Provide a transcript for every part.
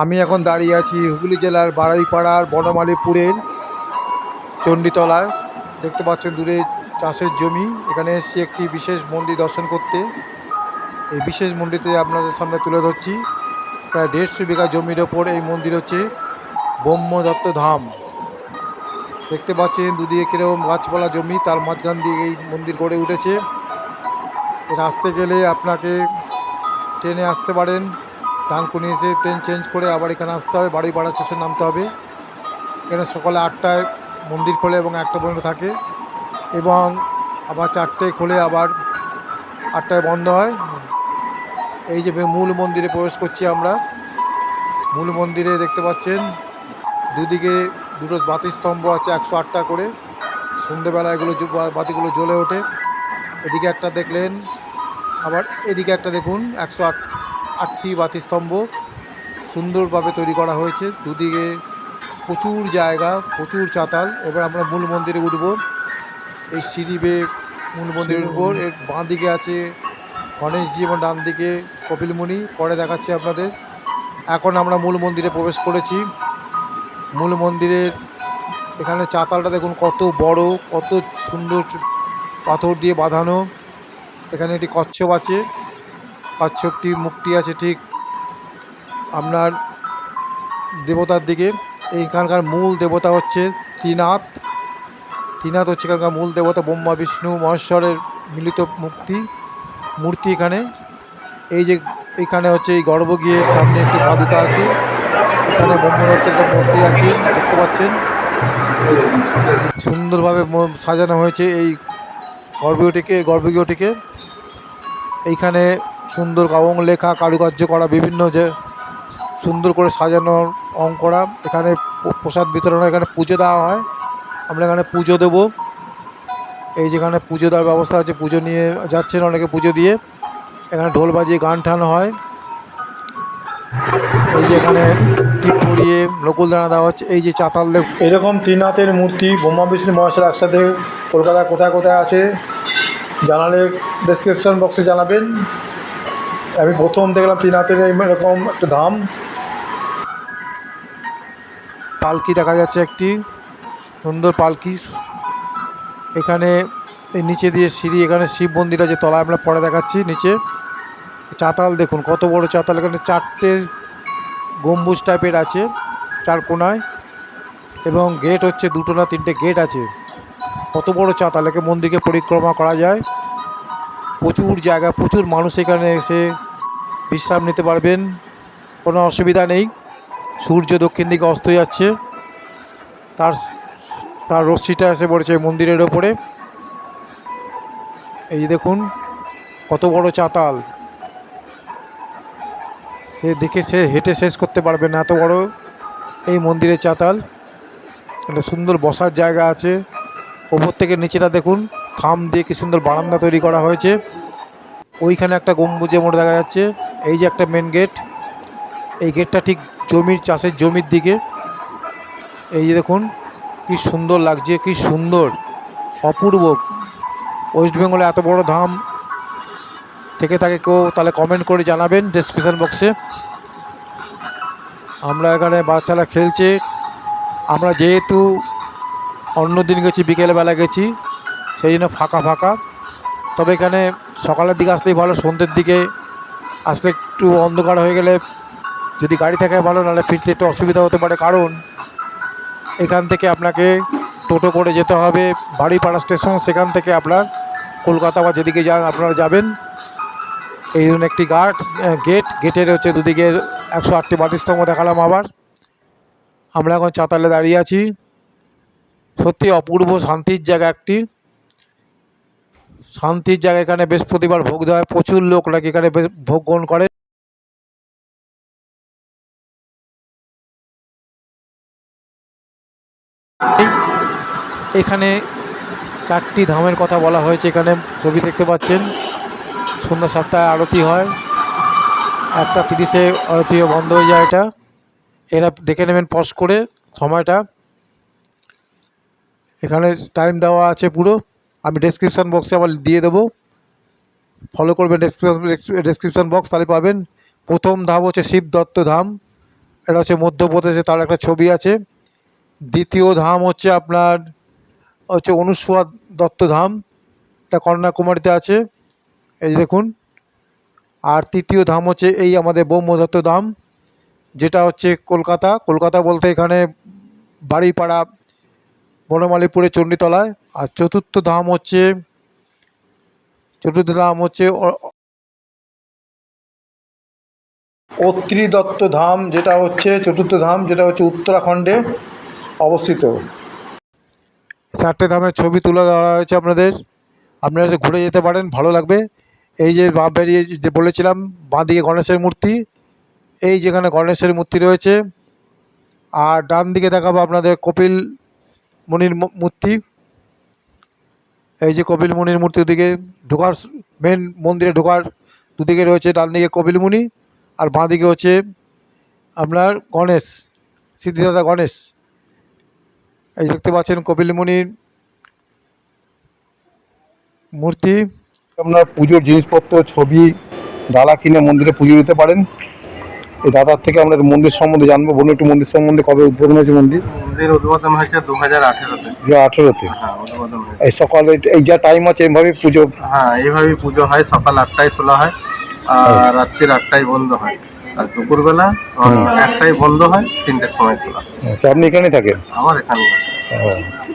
আমি এখন দাঁড়িয়ে আছি হুগলি জেলার বারুইপাড়ার বনমালীপুরের চণ্ডীতলায়। দেখতে পাচ্ছেন দূরে চাষের জমি। এখানে এসেছি একটি বিশেষ মন্দির দর্শন করতে। এই বিশেষ মন্দিরটি আপনাদের সামনে তুলে ধরছি। প্রায় দেড়শো বিঘা জমির ওপর এই মন্দির হচ্ছে ব্রহ্মদত্ত ধাম। দেখতে পাচ্ছেন দুদিকে কীরকম গাছপালা জমি, তার মাঝখান দিয়ে এই মন্দির গড়ে উঠেছে। এর আসতে গেলে আপনাকে ট্রেনে আসতে পারেন। ডানকুনি এসে ট্রেন চেঞ্জ করে আবার এখানে আসতে হবে। বাড়িপাড়া স্টেশন নামতে হবে। এখানে সকালে আটটায় মন্দির খোলে এবং একটা পর্যন্ত থাকে এবং আবার চারটে খোলে আবার আটটায় বন্ধ হয়। এই যে মূল মন্দিরে প্রবেশ করছি আমরা। মূল মন্দিরে দেখতে পাচ্ছেন দুদিকে দুটো বাতিস্তম্ভ আছে একশো আটটা করে। সন্ধেবেলা এগুলো বাতিগুলো জ্বলে ওঠে। এদিকে একটা দেখলেন, আবার এদিকে একটা দেখুন, একশো আট আটটি বাতিস্তম্ভ সুন্দরভাবে তৈরি করা হয়েছে। দুদিকে প্রচুর জায়গা প্রচুর চাতাল। এবার আমরা মূল মন্দিরে উঠবো। এই সিঁড়ি বেয়ে মূল মন্দিরের উপর এর বাঁ দিকে আছে গণেশজি এবং ডান দিকে কপিলমুনি। পরে দেখাচ্ছি আপনাদের। এখন আমরা মূল মন্দিরে প্রবেশ করেছি। মূল মন্দিরের এখানে চাতালটা দেখুন কত বড় কত সুন্দর পাথর দিয়ে বাঁধানো। এখানে একটি কচ্ছপ আছে। কচ্ছপটি মুখটি আছে ঠিক আপনার দেবতার দিকে। এইখানকার মূল দেবতা হচ্ছে ত্রিনাথ। ত্রিনাথ হচ্ছে এখানকার মূল দেবতা ব্রহ্মা, বিষ্ণু, মহেশ্বরের মিলিত মুক্তি মূর্তি এখানে। এই যে এখানে হচ্ছে এই গর্ভগৃহের সামনে একটি পাদুকা আছে। এখানে ব্রহ্মদত্তের একটা মূর্তি আছে, দেখতে পাচ্ছেন? সুন্দরভাবে সাজানো হয়েছে এই গর্ভগৃহটিকে গর্ভগৃহটিকে। এইখানে সুন্দর কাবং লেখা, কারুকার্য করা, বিভিন্ন যে সুন্দর করে সাজানোর অঙ্ক করা, এখানে প্রসাদ বিতরণ এখানে পুজো দেওয়া হয়। আমরা এখানে পুজো দেবো। এই যেখানে পুজো দেওয়ার ব্যবস্থা আছে, পুজো নিয়ে যাচ্ছেন অনেকে পুজো দিয়ে। এখানে ঢোল বাজিয়ে গান টান হয়। এই যে এখানে টিপ পরিয়ে নকুলদানা দেওয়া হচ্ছে। এই যে চাতাল দেব এরকম ত্রিনাথের মূর্তি, ব্রহ্মা, বিষ্ণু, মহেশ্বর একসাথে কলকাতায় কোথায় কোথায় আছে, জানালে ডেসক্রিপশন বক্সে জানাবেন। আমি প্রথম দেখলাম ত্রিনাথের এই এরকম একটা দাম পালকি দেখা যাচ্ছে একটি। সুন্দর পালকি। এখানে নিচে দিয়ে সিঁড়ি, এখানে শিব মন্দির আছে, তলায় আমরা পরে দেখাচ্ছি নিচে। চাতাল দেখুন, কত বড় চাতাল, এখানে চারটে গম্বুজ টাইপের আছে চার কোনায়। এবং গেট হচ্ছে দুটো না তিনটে গেট আছে। কত বড় চাতাল, একে মন্দিরকে পরিক্রমা করা যায়। প্রচুর জায়গা, প্রচুর মানুষ এখানে এসে বিশ্রাম নিতে পারবেন। কোনো অসুবিধা নেই। সূর্য দক্ষিণ দিকে অস্ত যাচ্ছে। তার তার রশ্মিটা এসে পড়েছে মন্দিরের ওপরে। এই যে দেখুন, কত বড় চাতাল। সে দেখে সে হেঁটে শেষ করতে পারবে না, এত বড় এই মন্দিরের চাতাল। একটা সুন্দর বসার জায়গা আছে। ওপর থেকে নিচেটা দেখুন, খাম দিয়ে কি সুন্দর বারান্দা তৈরি করা হয়েছে। ওইখানে একটা গম্বুজের মতো দেখা যাচ্ছে। এই যে একটা মেন গেট এই গেটটা ঠিক জমির চাষের জমির দিকে। এই যে দেখুন, কি সুন্দর লাগছে, কি সুন্দর, অপূর্ব। ওয়েস্ট বেঙ্গলে এত বড় ধাম। থেকে থাকে কেউ তাহলে কমেন্ট করে জানাবেন ডেসক্রিপশন বক্সে আমরা এখানে বাচ্চারা খেলছে। আমরা যেহেতু অন্য দিন গেছি, বিকেলবেলা গেছি, সেই জন্য ফাঁকা ফাঁকা। তবে এখানে সকালের দিকে আসলেই ভালো, সন্ধ্যের দিকে আসলে একটু অন্ধকার হয়ে গেলে যদি গাড়ি থাকে ভালো, নাহলে ফিরতে একটু অসুবিধা হতে পারে। কারণ এখান থেকে আপনাকে টোটো করে যেতে হবে, বাড়িপাড়া স্টেশন, সেখান থেকে আপনার কলকাতা বা যেদিকে যান আপনারা যাবেন। এই জন্য একটি গার্ড গেট, গেটের হচ্ছে দুদিকে একশো আটটি বাতিস্তম্ভ দেখালাম আবার। আমরা এখন চাতালে দাঁড়িয়ে আছি। সত্যি অপূর্ব শান্তির জায়গা একটি। শান্তির জায়গা এখানে বৃহস্পতিবার ভোগ দেওয়া হয়। প্রচুর লোক নাকি এখানে ভোগ গ্রহণ করে। এখানে চারটি ধামের কথা বলা হয়েছে। এখানে ছবি দেখতে পাচ্ছেন। সন্ধ্যা সাতটায় আরতি হয়। একটা তিরিশে আরতি বন্ধ হয়ে যায় এটা। এরা দেখে নেবেন পজ করে সময়টা। এখানে টাইম দেওয়া আছে পুরো। আমি ডেসক্রিপশান বক্সে আবার দিয়ে দেবো। ফলো করবেন ডেসক্রিপশন ডেসক্রিপশান বক্স তাহলে পাবেন। প্রথম ধাম হচ্ছে শিব দত্ত ধাম। এটা হচ্ছে মধ্যপ্রদেশে তার একটা ছবি আছে। দ্বিতীয় ধাম হচ্ছে আপনার, হচ্ছে অনুসুয়া দত্ত ধাম। এটা কন্যাকুমারীতে আছে। এই দেখুন। আর তৃতীয় ধাম হচ্ছে এই আমাদের ব্রহ্মদত্ত ধাম। যেটা হচ্ছে কলকাতা। কলকাতা বলতে এখানে বাড়িপাড়া বনমালীপুরে চণ্ডীতলায়। আর চতুর্থ ধাম হচ্ছে, চতুর্থ ধাম হচ্ছে অ- অত্রি দত্ত ধাম, যেটা হচ্ছে চতুর্থ ধাম, যেটা হচ্ছে উত্তরাখণ্ডে অবস্থিত। চারটে ধামের ছবি তুলে ধরা হয়েছে আপনাদের। আপনারা ঘুরে যেতে পারেন, ভালো লাগবে। এই যে বাঁ বেরিয়ে যে বলেছিলাম, বাঁদিকে গণেশের মূর্তি, এই যেখানে গণেশের মূর্তি রয়েছে। আর ডান দিকে দেখাবো আপনাদের কপিল মুনির মূর্তি। এই যে কপিল মুনির মূর্তির দিকে ঢোকার মেন মন্দিরে ঢোকার দুদিকে রয়েছে ডান দিকে কপিল মুনি আর বাঁ দিকে হচ্ছে আপনার গণেশ, সিদ্ধিদাতা গণেশ। এই দেখতে পাচ্ছেন কপিল মুনির মূর্তি। আপনার পুজোর জিনিসপত্র, ছবি, ডালা কিনে মন্দিরে পুজো দিতে পারেন। এই দাদার থেকে আমরা মন্দির সম্বন্ধে জানব। বলুন একটু মন্দির সম্বন্ধে কবে উদ্বোধন হয়েছে মন্দির? মন্দির উদ্বোধন হয়েছে দু হাজার আঠেরোতে। দু আঠেরোতে? হ্যাঁ উদ্বোধন হয়েছে। এই সকালে এই যা টাইম আছে এইভাবে পুজো? হ্যাঁ এইভাবেই পুজো হয়। সকাল আটটায় তোলা হয় আর রাত্রির আটটায় বন্ধ হয়। আর দুপুরবেলা আহ, একটায় বন্ধ হয় তিনটের সময় তোলা। আচ্ছা আপনি এখানেই থাকেন? আমার এখানে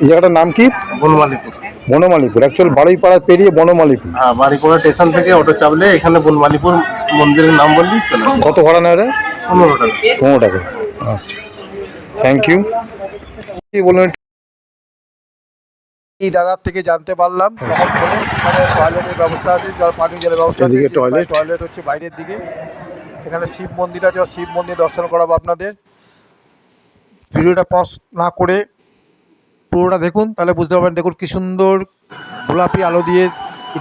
এই জায়গাটার নাম কি? বনমালীপুর। বনমালীপুর অ্যাকচুয়াল বাড়িপাড়া পেরিয়ে বনমালীপুর। হ্যাঁ বাড়িপোড়া স্টেশন থেকে অটো চাপলে এখানে বনমালীপুর মন্দিরের নাম বললি। কত ভাড়া নেয় রে? পনেরো টাকা। পনেরো টাকা। আচ্ছা। থ্যাংক ইউ কি বলুন? এই দাদার থেকে জানতে পারলাম। টয়লেটের ব্যবস্থা আছে জল পানি জলের ব্যবস্থা আছে। toilet? টয়লেট হচ্ছে বাইরের দিকে। এখানে শিব মন্দির আছে শিব মন্দির দর্শন করাবো আপনাদের। ভিডিওটা পজ না করে পুরোটা দেখুন তাহলে বুঝতে পারবেন দেখুন কি সুন্দর গোলাপি আলো দিয়ে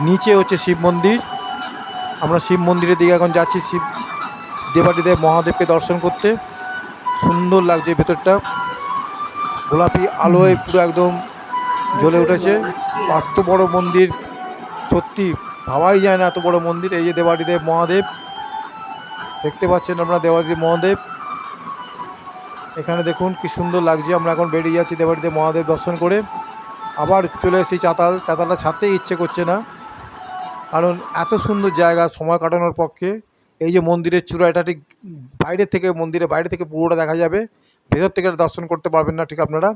নিচে হচ্ছে শিব মন্দির। আমরা শিব মন্দিরের দিকে এখন যাচ্ছি শিব দেবাদিদেব মহাদেবকে দর্শন করতে। সুন্দর লাগছে ভেতরটা। গোলাপি আলোয় পুরো একদম জ্বলে উঠেছে। এত বড় মন্দির সত্যি ভাবাই যায় না এত বড় মন্দির। এই যে দেবাদিদেব মহাদেব দেখতে পাচ্ছেন আপনারা দেবাদিদেব মহাদেব। এখানে দেখুন কি সুন্দর লাগছে। আমরা এখন বেরিয়ে যাচ্ছি দেবাদিদেব মহাদেব দর্শন করে। আবার চলে এসেছি চাতাল। চাতালটা ছাড়তেই ইচ্ছে করছে না। কারণ এত সুন্দর জায়গা, সময় কাটানোর পক্ষে। এই যে মন্দিরের চূড়া, এটা ঠিক বাইরে থেকে, মন্দিরের বাইরে থেকে পুরোটা দেখা যাবে। ভেতর থেকে দর্শন করতে পারবেন না ঠিক আপনারা।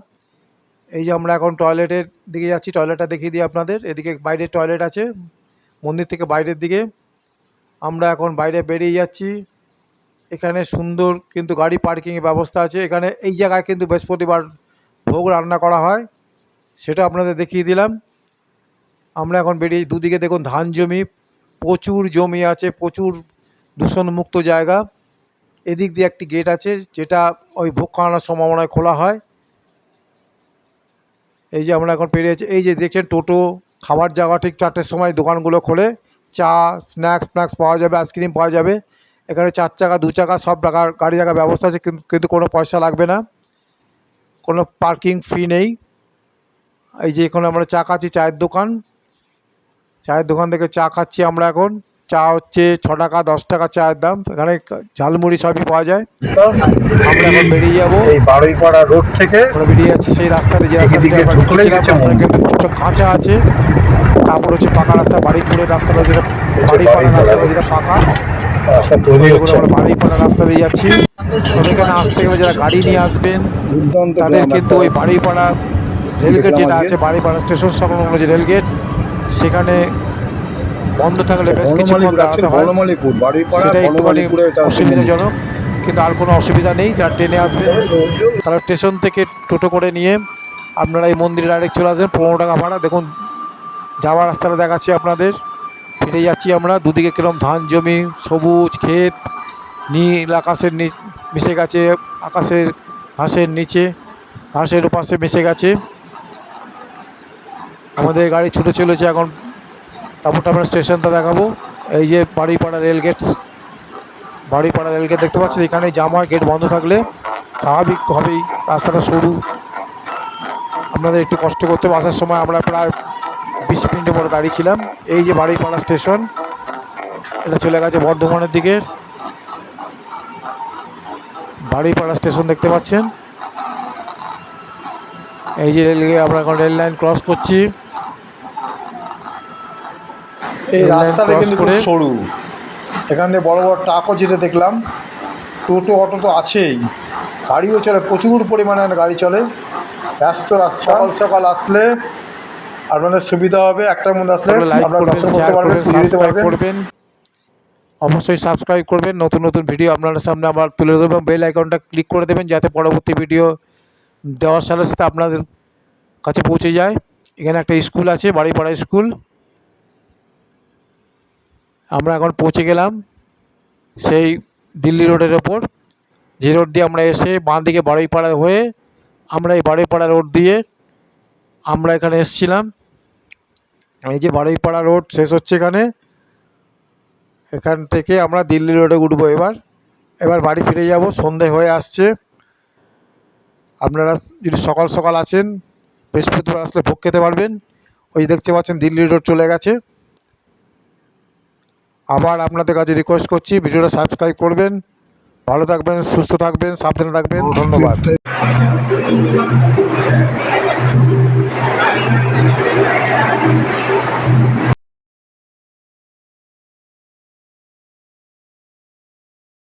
এই যে আমরা এখন টয়লেটের দিকে যাচ্ছি, টয়লেটটা দেখিয়ে দিই আপনাদের। এদিকে বাইরের টয়লেট আছে, মন্দির থেকে বাইরের দিকে। আমরা এখন বাইরে বেরিয়ে যাচ্ছি। এখানে সুন্দর কিন্তু গাড়ি পার্কিংয়ের ব্যবস্থা আছে। এখানে এই জায়গায় কিন্তু বৃহস্পতিবার ভোগ রান্না করা হয়, সেটা আপনাদের দেখিয়ে দিলাম। আমরা এখন বেরিয়ে দুদিকে দেখুন ধান জমি, প্রচুর জমি আছে, প্রচুর দূষণমুক্ত জায়গা। এদিক দিয়ে একটি গেট আছে, যেটা ওই ভোগ খাওয়ানোর সম্ভাবনায় খোলা হয়। এই যে আমরা এখন পেরিয়েছি এই যে দেখছেন টোটো, খাবার জায়গা ঠিক চারটের সময় দোকানগুলো খোলে। চা, স্ন্যাক্স ফ্ন্যাক্স পাওয়া যাবে, আইসক্রিম পাওয়া যাবে। এখানে চার চাকা দু চাকা সব টাকার গাড়ি রাখার ব্যবস্থা আছে কিন্তু কিন্তু কোনো পয়সা লাগবে না। কোনো পার্কিং ফি নেই। এই যে এখানে আমরা চা খাচ্ছি চায়ের দোকান। চায়ের দোকান থেকে চা খাচ্ছি আমরা এখন। চা হচ্ছে ছ টাকা দশ টাকা চায়ের দাম। এখানে ঝালমুড়ি সবই পাওয়া যায়। আমরা এখন বেরিয়ে যাব। এই বারুইপাড়া রোড থেকে আমরা বেরিয়ে যাচ্ছি সেই রাস্তাতে যে রাস্তা রাস্তাটা কিন্তু কাঁচা আছে। তারপর হচ্ছে পাকা রাস্তা বাড়িপুরের রাস্তাটা যেটা বাড়িপাড়া বাড়িপাড়া রাস্তাটা যেটা পাকা। রাস্তা তৈরি হচ্ছে। আমরা বাড়িপাড়া রাস্তা দিয়ে যাচ্ছি। তবে এখানে আসতে গেলে যারা গাড়ি নিয়ে আসবেন তাদের কিন্তু ওই বাড়িপাড়া রেলগেট যেটা। আছে বাড়িপাড়া স্টেশন সংলগ্ন যে রেলগেট সেখানে বন্ধ থাকলে বেশ কিছুক্ষণ দাঁড়াতে হয়। সেটা একটুখানি। অসুবিধাজনক কিন্তু আর কোনো অসুবিধা নেই যারা ট্রেনে আসবে তারা স্টেশন থেকে টোটো করে নিয়ে আপনারা এই মন্দিরে ডাইরেক্ট চলে আসবেন পনেরো টাকা ভাড়া। দেখুন যাওয়ার রাস্তাটা দেখাচ্ছি আপনাদের। ফিরে যাচ্ছি আমরা, দুদিকে কিরম ধান জমি, সবুজ ক্ষেত, নীল আকাশের মিশে গেছে, আকাশের ঘাসের নিচে, ঘাসের ওপাশে মিশে গেছে। আমাদের গাড়ি ছুটে চলেছে এখন তারপরটা আমরা স্টেশনটা দেখাবো। এই যে বাড়িপাড়া রেলগেট বাড়িপাড়া রেলগেট দেখতে পাচ্ছি এখানে জামা গেট বন্ধ থাকলে স্বাভাবিকভাবেই রাস্তাটা সরু আপনাদের একটু কষ্ট করতে হবে। আসার সময় আমরা প্রায় বিশ মিনিটের পরে দাঁড়িয়েছিলাম এই যে বাড়িপাড়া স্টেশন এটা চলে গেছে বর্ধমানের দিকে। বাড়িপাড়া স্টেশন দেখতে পাচ্ছেন। এই যে রেলওয়ে আমরা এখন রেল লাইন ক্রস করছি। এই রেল রাস্তাটা কিন্তু খুব সরু। এখান দিয়ে বড় বড় ট্রাকও যেতে দেখলাম। টোটো অটো তো আছেই। গাড়িও চলে প্রচুর পরিমাণে গাড়ি চলে। ব্যস্ত রাস্তা। সকাল সকাল আসলে আপনাদের সুবিধা হবে একটার মধ্যে আসলে আপনারা দর্শন করতে পারবেন পুজো দিতে পারবেন। অবশ্যই সাবস্ক্রাইব করবেন নতুন নতুন ভিডিও আপনার সামনে আবার তুলে ধরবেন বেল আইকনটা ক্লিক করে দেবেন যাতে পরবর্তী ভিডিও দেওয়ার সাথে সাথে আপনাদের কাছে পৌঁছে যায়। এখানে একটা স্কুল আছে বাড়িপাড়া স্কুল আমরা এখন পৌঁছে গেলাম সেই দিল্লি রোডের ওপর। যে রোড দিয়ে আমরা এসে বাঁ দিকে বাড়িপাড়া হয়ে আমরা এই বাড়িপাড়া রোড দিয়ে আমরা এখানে এসেছিলাম। এই যে বারুইপাড়া রোড শেষ হচ্ছে এখানে। এখান থেকে আমরা দিল্লি রোডে উঠবো এবার। এবার বাড়ি ফিরে যাব, সন্ধে হয়ে আসছে। আপনারা যদি সকাল সকাল আছেন, বৃহস্পতিবার আসলে ভোগ খেতে পারবেন। ওই দেখতে পাচ্ছেন দিল্লি রোড চলে গেছে। আবার আপনাদের কাছে রিকোয়েস্ট করছি, ভিডিওটা সাবস্ক্রাইব করবেন। ভালো থাকবেন সুস্থ থাকবেন সাবধানে থাকবেন ধন্যবাদ।